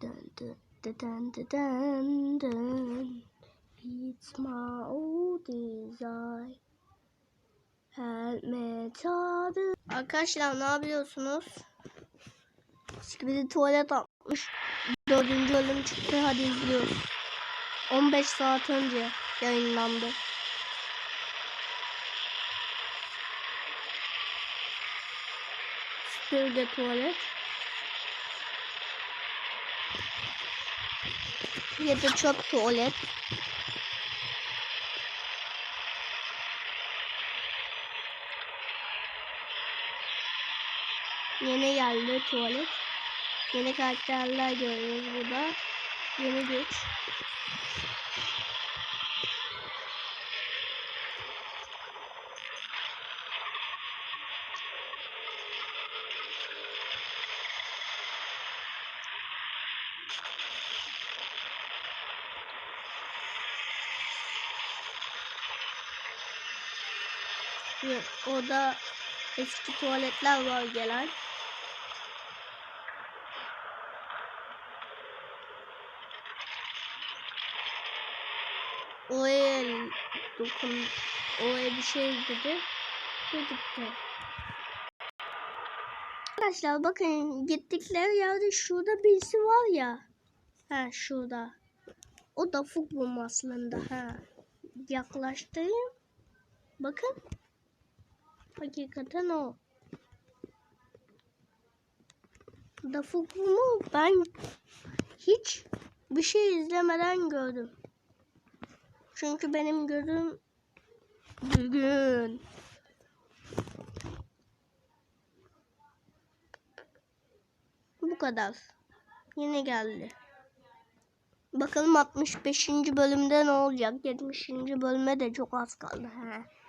Dun dun dun dun dun. It's my old desire. Arkadaşlar ne yapıyorsunuz? Şimdi tuvalet atmış. Dördüncü bölüm çıktı. Hadi izliyoruz. 15 saat önce yayınlandı. Süpürge tuvalet. Ya da çöp tuvalet. Yeni geldi tuvalet. Yeni karakterler görüyoruz burada. Yeni güç. Ve Orada eski tuvaletler var gelen. Oraya dokun, oraya bir şey dedi. Ve gitti. Arkadaşlar bakın gittikleri yerde şurada birisi var ya. Ha şurada. O da futbol aslında ha. Yaklaştırayım. Bakın. Hakikaten o. Da futbolu ben hiç bir şey izlemeden gördüm. Çünkü benim gözüm düzgün. Bu kadar. Yine geldi. Bakalım 65. bölümde ne olacak? 70. bölüme de çok az kaldı. He.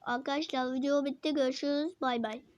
Arkadaşlar video bitti. Görüşürüz. Bay bay.